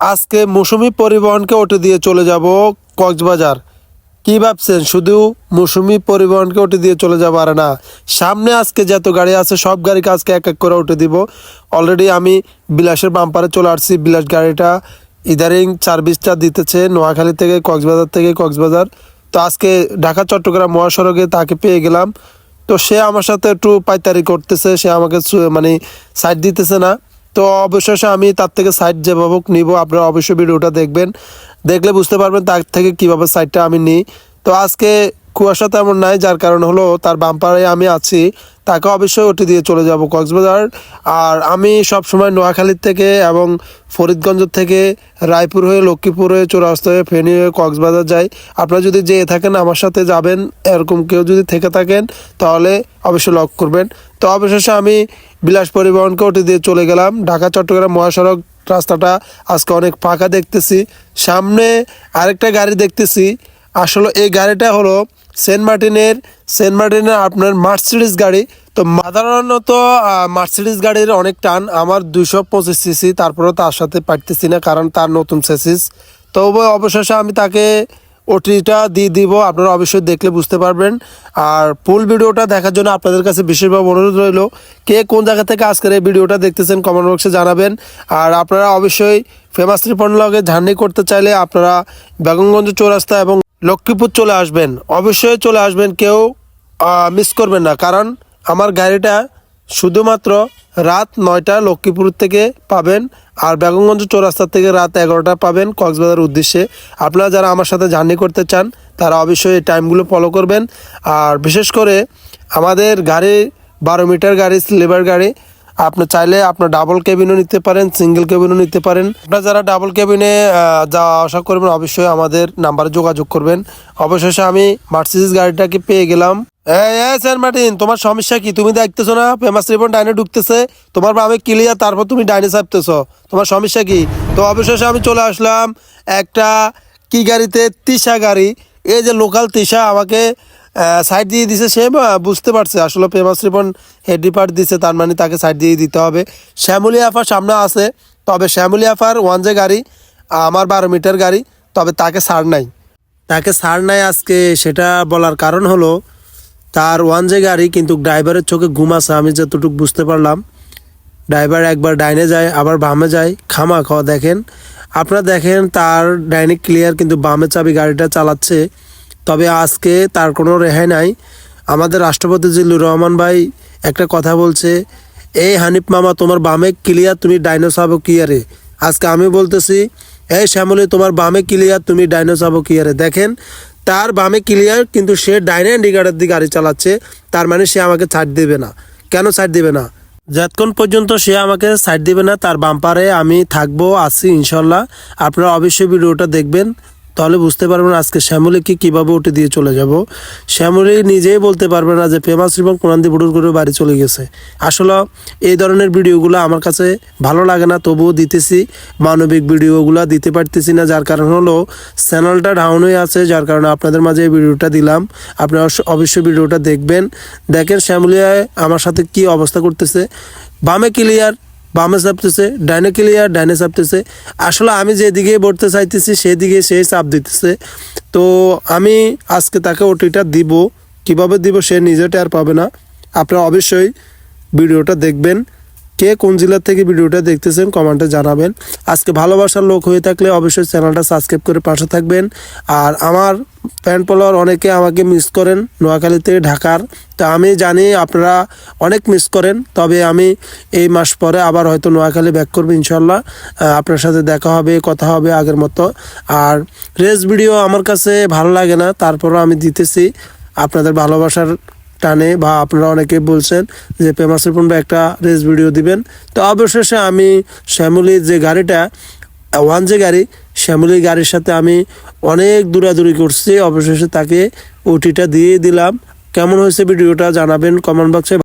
আজকে মৌসুমি পরিবহনকে ওটে দিয়ে চলে যাব কক্সবাজার। কি ভাবছেন? শুধু মৌসুমি পরিবহনকে ওটে দিয়ে চলে যাব আর না, সামনে আজকে যত গাড়ি আছে, সব গাড়িকে আজকে এক এক করে উঠে দিব। অলরেডি আমি বিলাসের বাম্পারে চলে আসছি। বিলাস গাড়িটা ইদারিং সার্ভিসটা দিতেছে, নোয়াখালী থেকে, কক্সবাজার থেকে কক্সবাজার। তো আজকে ঢাকা, চট্টগ্রাম, মহাসড়কে তাকে পেয়ে গেলাম। তো সে আমার সাথে একটু পাইতারি করতেছে, সে আমাকে মানে সাইড দিতেছে না। তো অবশেষে আমি তার থেকে সাইড যেভাবে নিব, আপনারা অবশ্যই ভিডিওটা দেখবেন। দেখলে বুঝতে পারবেন তার থেকে কীভাবে সাইডটা আমি নিই। তো আজকে কুয়াশা তেমন নাই, যার কারণ হলো তার বাম্পারে আমি আছি। তাকে অবশ্যই ওটি দিয়ে চলে যাব কক্সবাজার। আর আমি সব সময় নোয়াখালীর থেকে এবং ফরিদগঞ্জ থেকে রায়পুর হয়ে, লক্ষ্মীপুর হয়ে, চৌরাস্তা হয়ে, ফেনী হয়ে কক্সবাজার যাই। আপনারা যদি যেয়ে থাকেন, আমার সাথে যাবেন, এরকম কেউ যদি থেকে থাকেন, তাহলে অবশ্যই লক করবেন। তো অবশেষে আমি বিলাস পরিবহনকে ওটি দিয়ে চলে গেলাম। ঢাকা, চট্টগ্রাম, মহাসড়ক রাস্তাটা আজকে অনেক ফাঁকা দেখতেছি। সামনে আরেকটা গাড়ি দেখতেছি। আসলে এই গাড়িটা হলো সেন্ট মার্টিনের সেন্ট মার্টিনের আপনার মার্সিডিস গাড়ি। তো সাধারণত মার্সিডিস গাড়ির অনেক টান। আমার দুশো পঁচিশ সিসি, তারপরেও তার সাথে পারতেছি না, কারণ তার নতুন সেসিস। তবে অবশেষে আমি তাকে ওটিটা দিয়ে দিব, আপনারা অবশ্যই দেখলে বুঝতে পারবেন। আর ফুল ভিডিওটা দেখার জন্য আপনাদের কাছে বিশেষভাবে অনুরোধ রইল, কে কোন জায়গা থেকে আজকের এই ভিডিওটা দেখতেছেন কমেন্ট বক্সে জানাবেন। আর আপনারা অবশ্যই ফেমাস রিপন লগে জার্নি করতে চাইলে আপনারা বেগমগঞ্জ চৌরাস্তা এবং লক্ষ্মীপুর চলে আসবেন। অবশ্যই চলে আসবেন, কেউ মিস করবেন না। কারণ আমার গাড়িটা শুধুমাত্র রাত নয়টা লক্ষ্মীপুর থেকে পাবেন আর বেগমগঞ্জ চৌরাস্তা থেকে রাত এগারোটা পাবেন কক্সবাজার উদ্দেশ্যে। আপনারা যারা আমার সাথে জার্নি করতে চান, তারা অবশ্যই এই টাইমগুলো ফলো করবেন। আর বিশেষ করে আমাদের গাড়ি, বারো মিটার গাড়ি স্লিভার গাড়ি আপনি চাইলে আপনার ডাবল কেবিনও নিতে পারেন সিঙ্গেল কেবিনও নিতে পারেন। আপনারা যারা ডাবল কেবিনে যাওয়া আসা করবেন, অবশ্যই আমাদের নাম্বারে যোগাযোগ করবেন। অবশেষে আমি মার্সিডিস গাড়িটাকে পেয়ে গেলাম। স্যার মার্টিন, তোমার সমস্যা কি? তুমি দেখতেছো না? ফেমাস রিবন ডাইনে ঢুকতেছে। তোমার আমি ক্লিয়ার তারপর তুমি ডাইনে চাপতেছো। তোমার সমস্যা কি? তো অবশেষে আমি চলে আসলাম একটা কি গাড়িতে? তিশা গাড়ি। এই যে লোকাল তিশা আমাকে সাইড দিয়ে দিছে সে বুঝতে পারছে, আসলে ফেমাস রিপন হেড ডিপার্ট দিছে, তার মানে তাকে সাইড দিয়ে দিতে হবে। শ্যামলি আফার সামনে আছে, তবে শ্যামলি আফার ওয়ান যে গাড়ি আমার বারো মিটার গাড়ি, তবে তাকে ছাড় নাই। তাকে সার নাই আজকে, সেটা বলার কারণ হলো, তার ওয়ান যে গাড়ি কিন্তু ড্রাইভারের চোখে ঘুম আছে, আমি যতটুকু বুঝতে পারলাম। ড্রাইভার একবার ডাইনে যায়, আবার বামে যায়, খামা খাওয়া দেখেন। আপনারা দেখেন তার ডাইনে ক্লিয়ার কিন্তু বামে চাবি গাড়িটা চালাচ্ছে। তবে আজকে তার কোনো রেহাই নাই। আমাদের রাষ্ট্রপতি জিল্লুর রহমান ভাই একটা কথা বলছে, এই হানিফ মামা, তোমার বামে ক্লিয়ার তুমি ডাইনো চাবো কিয়ারে আজকে আমি বলতেছি, এই শ্যামলী, তোমার বামে ক্লিয়ার তুমি ডাইনো চাবো কিয়ারে দেখেন, তার বামে ক্লিয়ার, কিন্তু সে ডাইনে ইন্ডিকেটার দিয়ে গাড়ি চালাচ্ছে, তার মানে সে আমাকে ছাড় দেবে না। কেন ছাড় দেবে না? যতক্ষণ পর্যন্ত সে আমাকে সাইড দিবে না, তার বাম্পারে আমি থাকব আসি ইনশাল্লাহ। আপনারা অবশ্যই ভিডিওটা দেখবেন। তাহলে বুঝতে পারবেন আজকে শ্যামলীকে কীভাবে উঠে দিয়ে চলে যাব। শ্যামলী নিজেই বলতে পারবে না যে ফেমাস এবং কোরআন দিয়ে করে বাড়ি চলে গেছে। আসলে এই ধরনের ভিডিওগুলো আমার কাছে ভালো লাগে না, তবুও দিতেছি। মানবিক ভিডিওগুলো দিতে পারতেছি না, যার কারণ হলো চ্যানেলটা ডাউন হয়ে আছে, যার কারণে আপনাদের মাঝে এই ভিডিওটা দিলাম। আপনারা অবশ্য- অবশ্যই ভিডিওটা দেখবেন। দেখেন শ্যামলিয়ায় আমার সাথে কি অবস্থা করতেছে। বামে ক্লিয়ার বামে চাপতেছে ডাইনে ক্লিয়ার ডাইনে চাপতেছে আসলে আমি যেদিকে বলতে চাইতেছি সেদিকে সে চাপ দিতেছে। তো আমি আজকে তাকে ওটিটা দিব। কীভাবে দিব সে নিজে টের পাবে না। আপনারা অবশ্যই ভিডিওটা দেখবেন। কে কোন জেলা থেকে ভিডিওটা দেখতেছেন কমেন্টে জানাবেন। আজকে ভালোবাসার লোক হয়ে থাকলে অবশ্যই চ্যানেলটা সাবস্ক্রাইব করে পাশে থাকবেন। আর আমার প্যান্ট ফলোয়ার অনেকে আমাকে মিস করেন নোয়াখালীতে, ঢাকার। তো আমি জানি আপনারা অনেক মিস করেন, তবে আমি এই মাস পরে আবার হয়তো নোয়াখালী ব্যাক করব ইনশাল্লাহ আপনার সাথে দেখা হবে, কথা হবে আগের মতো। আর রেস ভিডিও আমার কাছে ভালো লাগে না, তারপরও আমি দিতেছি। আপনাদের ভালোবাসার টানে বা আপনারা অনেকে বলছেন যে পেমাসের পূর্বে একটা রেস ভিডিও দিবেন। তো অবশেষে আমি শ্যামলি যে গাড়িটা, ওয়ান যে গাড়ি শ্যামলি গাড়ির সাথে আমি অনেক দূরাদূরি করছি। অবশেষে তাকে ওটিটা দিয়ে দিলাম। কেমন হয়েছে ভিডিওটা জানাবেন কমেন্ট বক্সে।